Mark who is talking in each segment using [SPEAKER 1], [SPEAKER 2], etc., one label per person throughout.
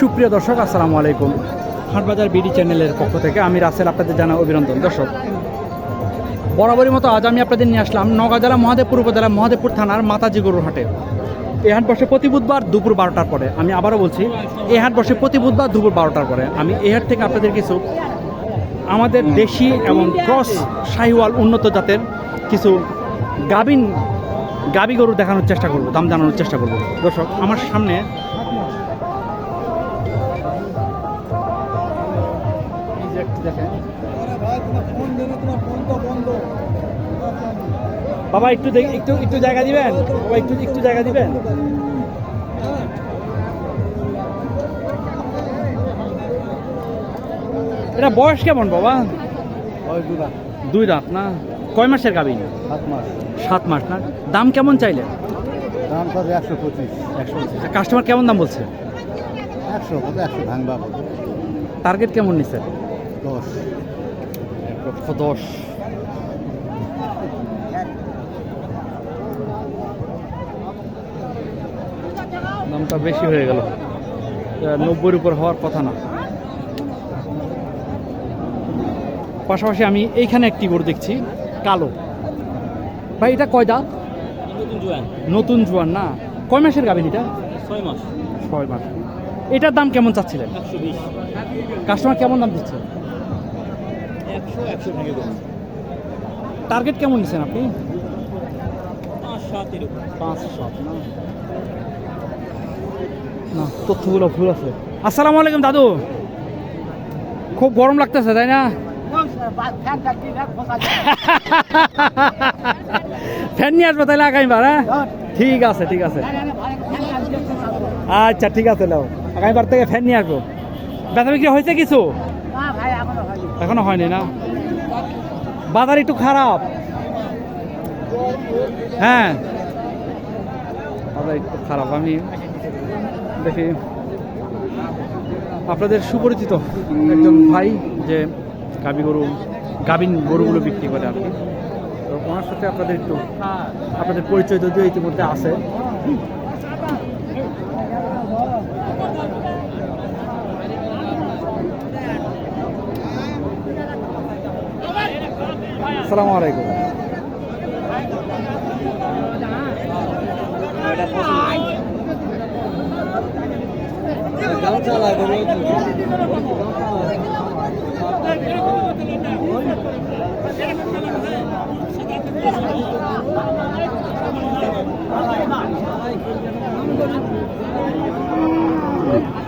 [SPEAKER 1] সুপ্রিয় দর্শক, আসসালামু আলাইকুম। হাটবাজার বিডি চ্যানেলের পক্ষ থেকে আমি রাসেল আপনাদের জানা অভিনন্দন। দর্শক, বরাবরই মতো আজ আমি আপনাদের নিয়ে আসলাম নওগাঁ জেলা, মহাদেবপুর উপজেলা, মহাদেবপুর থানার মাতাজি গরুর হাটে। এই হাট বসে প্রতি বুধবার দুপুর বারোটার পরে। আমি আবারও বলছি এই হাট বসে প্রতি বুধবার দুপুর বারোটার পরে। আমি এই হাট থেকে আপনাদের কিছু আমাদের দেশি এবং ক্রস শাহিওয়াল উন্নত জাতের কিছু গাবিন, গাবি গরু দেখানোর চেষ্টা করব, দাম জানানোর চেষ্টা করব। দর্শক, আমার সামনে বাবা একটু দেখ- একটু একটু জায়গা দিবেন? বাবা একটু একটু জায়গা দিবেন? এটা বয়স কেমন বাবা? দুই রাত না? কয় মাসের গাবিন
[SPEAKER 2] সাত মাস।
[SPEAKER 1] সাত মাস না? দাম কেমন চাইলেন
[SPEAKER 2] দাম একশো পঁচিশ।
[SPEAKER 1] একশো কাস্টমার কেমন দাম বলছে?
[SPEAKER 2] একশো কত একশো ভাঙবা।
[SPEAKER 1] টার্গেট কেমন নিচ্ছে
[SPEAKER 2] দশ।
[SPEAKER 1] দশ। দামটা বেশি হয়ে গেল। নব্বইয়ের উপর হওয়ার কথা না। পাশাপাশি আমি এইখানে একটি গরু দেখছি কালো। ভাই এটা কয় দাঁত?
[SPEAKER 3] নতুন জোয়ান।
[SPEAKER 1] না? কয় মাসের গাভিন এটা?
[SPEAKER 3] ছয় মাস।
[SPEAKER 1] ছয় মাস। এটার দাম কেমন চাচ্ছিলেন? কাস্টমার কেমন দাম দিচ্ছে? টার্গেট কেমন নিচ্ছেন আপনি?
[SPEAKER 3] পাঁচ সাত
[SPEAKER 1] পাঁচ সাত না? না। তথ্যগুলো ভুল আছে। আসসালামু আলাইকুম দাদু। খুব গরম লাগতেছে তাই না? ফ্যান নিয়ে আসব তাহলে আগামীবার হ্যাঁ? ঠিক আছে ঠিক আছে। আচ্ছা ঠিক আছে নাও। আগামীবার থেকে ফ্যান নিয়ে আসব। ব্যথা বিক্রি হয়েছে কিছু? এখনও হয়নি না? বাজার একটু খারাপ। হ্যাঁ। বাজার একটু খারাপ আমি দেখি। আপনাদের সুপরিচিত একজন ভাই যে গাবি গরু, গাবিন গরুগুলো বিক্রি করে আর কি। তো ওনার সাথে আপনাদের একটু আপনাদের পরিচয় যদিও ইতিমধ্যে আছে। আসসালামু আলাইকুম।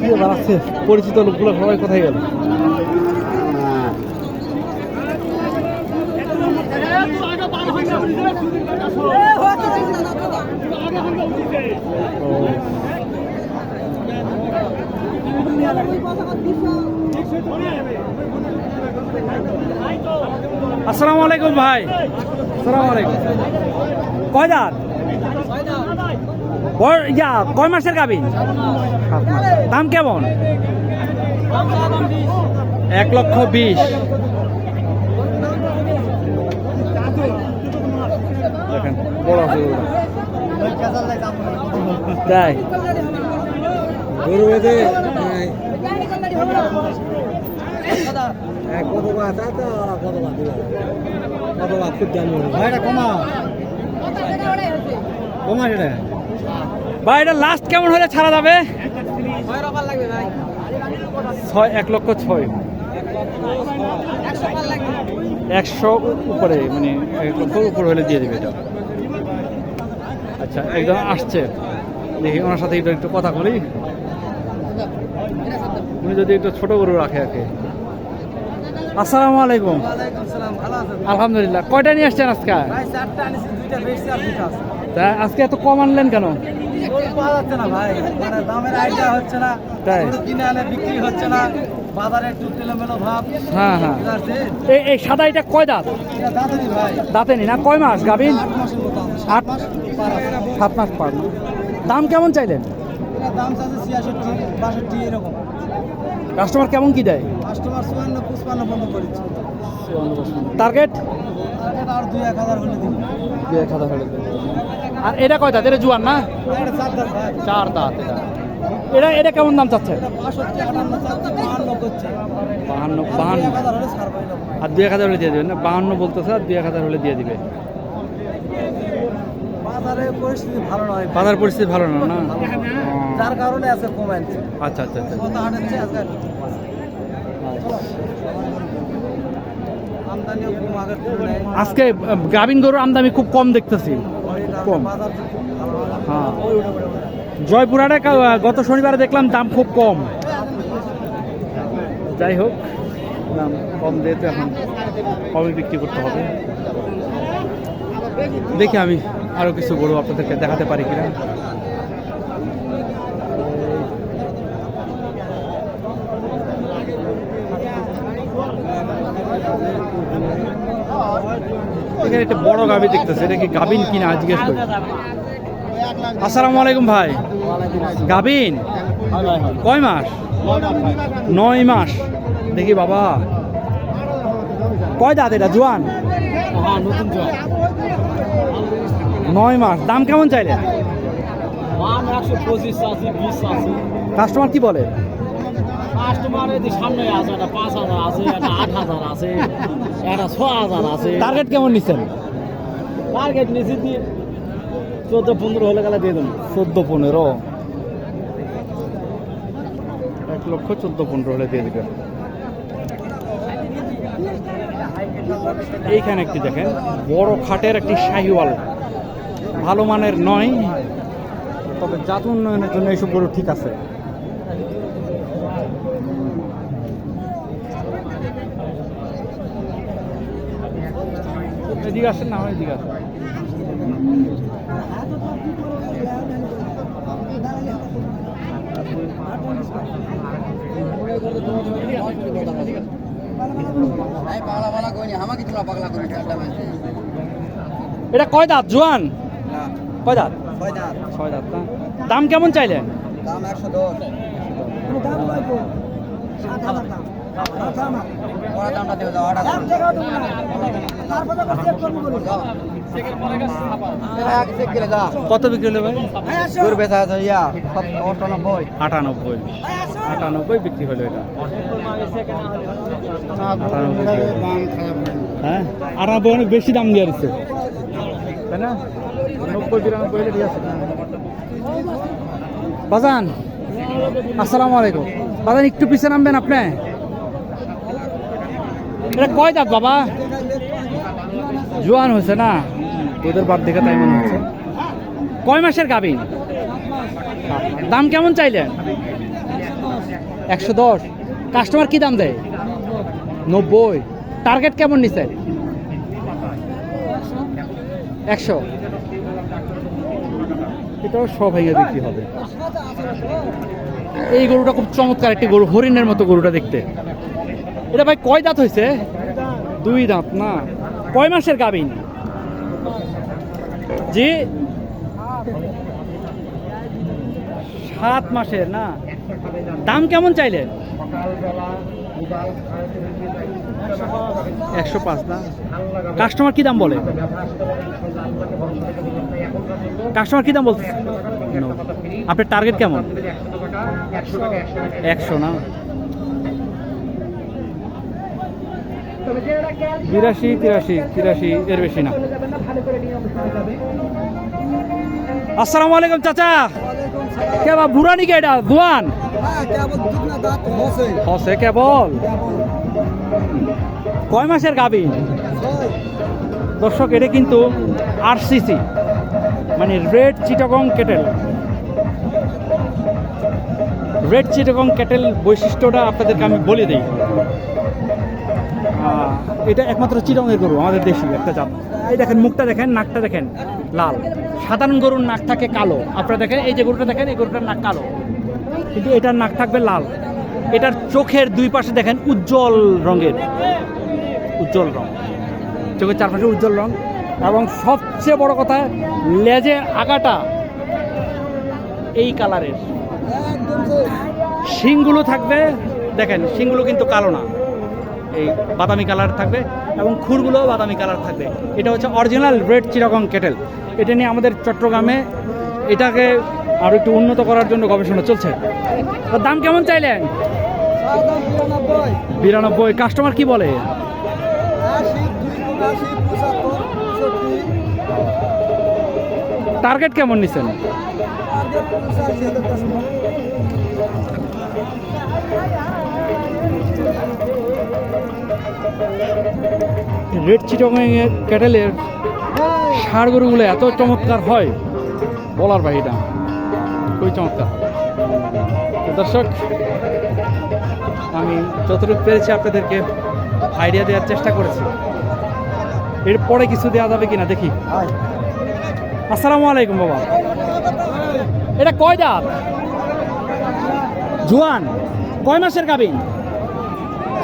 [SPEAKER 1] ব্যাপার আছে পরিচিত লোকগুলো সবাই কোথায় গেল ও। আসসালামু আলাইকুম ভাই। আসসালামু আলাইকুম। কয় দাঁত? ইয়া, কয় মাসের গাবিন দাম কেমন? এক লক্ষ বিশ। দেখেন, বড়। তাই।
[SPEAKER 2] গরু বেঁধে কত বাদ কত বাদ কত বাদ খুব জানি ভাই, এটা কমা কমা সেটা
[SPEAKER 1] ভাই এটা লাস্ট কেমন হলে ছাড়া যাবে? ছয়, এক লক্ষ ছয়। একশো উপরে মানে এক লক্ষ উপরে হলে দিয়ে দেবে এটা। আচ্ছা একদম আসছে। দেখি ওনার সাথে একটু কথা বলি। উনি যদি একটু ছোট গরু রাখে কি। আসসালামু আলাইকুম আলহামদুলিল্লাহ। কয়টা নিয়ে আসছেন আজকে?
[SPEAKER 2] আছে
[SPEAKER 1] তা আজকে এত কম আনলেন কেন? হ্যাঁ হ্যাঁ। এই সাদা কয় দাঁত? না? কয়
[SPEAKER 2] আছে। আছে।
[SPEAKER 1] সাত মাস দাম কেমন চাইলেন? কাস্টমার কেমন কি দেয়?
[SPEAKER 2] কাস্টমার চুয়ান্ন পঁচপান্ন বন্ধ করেছে।
[SPEAKER 1] টার্গেট?
[SPEAKER 2] আর এটা দুই এক হাজার হলে দিন
[SPEAKER 1] দুই এক হাজার হলে আর এটা কয় দাঁত? এটা জুয়ান না?
[SPEAKER 2] চার দাঁত
[SPEAKER 1] এটা। এটা এটা কেমন দাম চাচ্ছে?
[SPEAKER 2] বাহান্ন
[SPEAKER 1] বাহান্ন আর দুই এক হাজার হলে দিয়ে দেবেন না? বাহান্ন বলতেছে আর দুই এক হাজার হলে দিয়ে দিবে।
[SPEAKER 2] বাজারে পরিস্থিতি ভালো নয়।
[SPEAKER 1] বাজার পরিস্থিতি ভালো না? না
[SPEAKER 2] যার কারণে আছে কমেন্ট
[SPEAKER 1] আচ্ছা আচ্ছা আচ্ছা।
[SPEAKER 2] আজকে? কম
[SPEAKER 1] গাভিন গরুর আমদানি খুব কম দেখতেছি। কম। হ্যাঁ। জয়পুরহাটে কা- গত শনিবারে দেখলাম দাম খুব কম। যাই হোক দাম কম দিয়ে তো এখন কমে বিক্রি করতে হবে। দেখি আমি। আরও কিছু গরু আপনাদেরকে দেখাতে পারি কিনা? এখানে একটা বড় গাভি দেখতেছে, এটা কি গাভিন কিনা জিজ্ঞেস আসসালামু আলাইকুম ভাই। গাভিন? কয় মাস? নয় মাস। দেখি বাবা। কয় দাঁত এটা? জোয়ান
[SPEAKER 3] জোয়ান?
[SPEAKER 1] নয় মাস। দাম কেমন চাইলে?
[SPEAKER 3] মান একশো পঁচিশ আছে বিশ আছে।
[SPEAKER 1] কাস্টমার কি বলে?
[SPEAKER 3] কাস্টমার এই সামনে আছে একটা পাঁচ হাজার আছে একটা আট হাজার আছে একটা ছ হাজার আছে।
[SPEAKER 1] টার্গেট কেমন নিচ্ছেন?
[SPEAKER 3] টার্গেট নিচে দিয়ে চোদ্দ পনেরো হলে গেলে দিয়ে দেবো।
[SPEAKER 1] চোদ্দ পনেরো। এক লক্ষ চোদ্দ পনেরো হলে দিয়ে দেবেন। এইখানে একটি দেখেন বড় খাটের একটি শাহিওয়াল। ভালো মানের নয় তবে জাত উন্নয়নের জন্য এইসব গরু ঠিক আছে। এদিকে আসেন না এদিকে আসেন। এটা কয় দাঁত জোয়ান? কয় দাঁত
[SPEAKER 2] ছয় দাঁত?
[SPEAKER 1] ছয় দাঁত না? দাম কেমন চাইলেন?
[SPEAKER 2] দাম একশো দশ
[SPEAKER 1] কত বিক্রি হলো ভাই?
[SPEAKER 2] গরু বেচা আছে ইয়া অষ্টানব্বই
[SPEAKER 1] আটানব্বই। আটানব্বই। বিক্রি হলো এটা। আটানব্বই। বিক্রি হলো। হ্যাঁ? আটানব্বই অনেক বেশি দাম দিয়ে দিচ্ছে। তাই না? বাজান আসসালামু আলাইকুম। বাজান একটু পিছিয়ে নামবেন আপনি। এটা কয় দাঁত বাবা? জোয়ান হয়েছে না? তোদের বাপ দেখে তাই মনে হচ্ছে। কয় মাসের গাবিন দাম কেমন চাইলেন? একশো দশ। কাস্টমার কি দাম দেয়? নব্বই। টার্গেট কেমন নিচ্ছেন একশো। এটাও সব ভেঙে বিক্রি হবে? এই গরুটা খুব চমৎকার একটি গরু, হরিণের মতো গরুটা দেখতে। এটা ভাই কয় দাঁত হয়েছে? দুই দাঁত, না। কয় মাসের গাবিন জি? সাত মাসের, না। দাম কেমন চাইলেন? একশো পাঁচ না? কাস্টমার কি দাম বলে? কাস্টমার কি দাম বলছে আপনার টার্গেট কেমন? একশো না? বিরাশি তিরাশি তিরাশি এর বেশি না। আসসালামু আলাইকুম চাচা। কে বা বুড়ানি কে এটা? দুয়ান হসে। কেবল কয় মাসের গাবি? দর্শক, এটা কিন্তু আরসিসি মানে red Chittagong cattle red Chittagong cattle বৈশিষ্ট্যটা আপনাদেরকে আমি বলে দিই। এটা একমাত্র চিরঙের গরু, আমাদের দেশি একটা জাত। এই দেখেন, মুখটা দেখেন, নাকটা দেখেন, লাল। সাধারণ গরুর নাক থাকে কালো। আপনারা দেখেন, এই যে গরুটা দেখেন, এই গরুটার নাক কালো। কিন্তু এটার নাক থাকবে লাল। এটার চোখের দুই পাশে দেখেন উজ্জ্বল রঙের। উজ্জ্বল রং। চোখের চারপাশে উজ্জ্বল রং। এবং সবচেয়ে বড় কথা লেজের আগাটা এই কালারের। শিংগুলো থাকবে, দেখেন, শিংগুলো কিন্তু কালো না। এই বাদামি কালার থাকবে এবং খুরগুলোও বাদামি কালার থাকবে। এটা হচ্ছে অরিজিনাল রেড চিরাগং কেটেল। এটা নিয়ে আমাদের চট্টগ্রামে এটাকে আরও একটু উন্নত করার জন্য গবেষণা চলছে। দাম কেমন চাইলেন?
[SPEAKER 2] বিরানব্বই।
[SPEAKER 1] কাস্টমার কি বলে? টার্গেট কেমন নিছেন? রেড চিটং ক্যাটেলের ষাড় গরুগুলো এত চমৎকার হয় বলার বাহিটা খুবই চমৎকার দর্শক আমি যতটুকু পেরেছি আপনাদেরকে আইডিয়া দেওয়ার চেষ্টা করেছি। এরপরে কিছু দেওয়া যাবে কিনা দেখি। আসসালামু আলাইকুম বাবা। এটা কয় দাঁত? জুয়ান, কয় মাসের গাবিন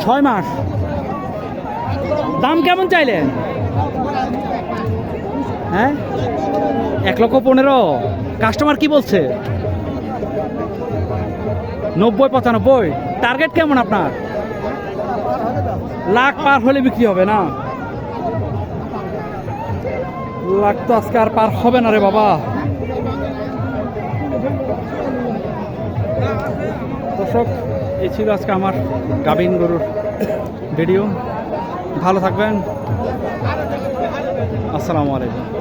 [SPEAKER 1] ছয় মাস। দাম কেমন চাইলেন? হ্যাঁ? এক লক্ষ পনেরো। কাস্টমার কি বলছে? নব্বই, পঁচানব্বই। টার্গেট কেমন আপনার? লাখ পার হলে বিক্রি হবে না? লাখ তো আজকে আর পার হবে না রে বাবা। দর্শক, এই ছিল আজকে আমার গাবিন গরুর ভিডিও। ভালো থাকবেন। আসসালামু আলাইকুম।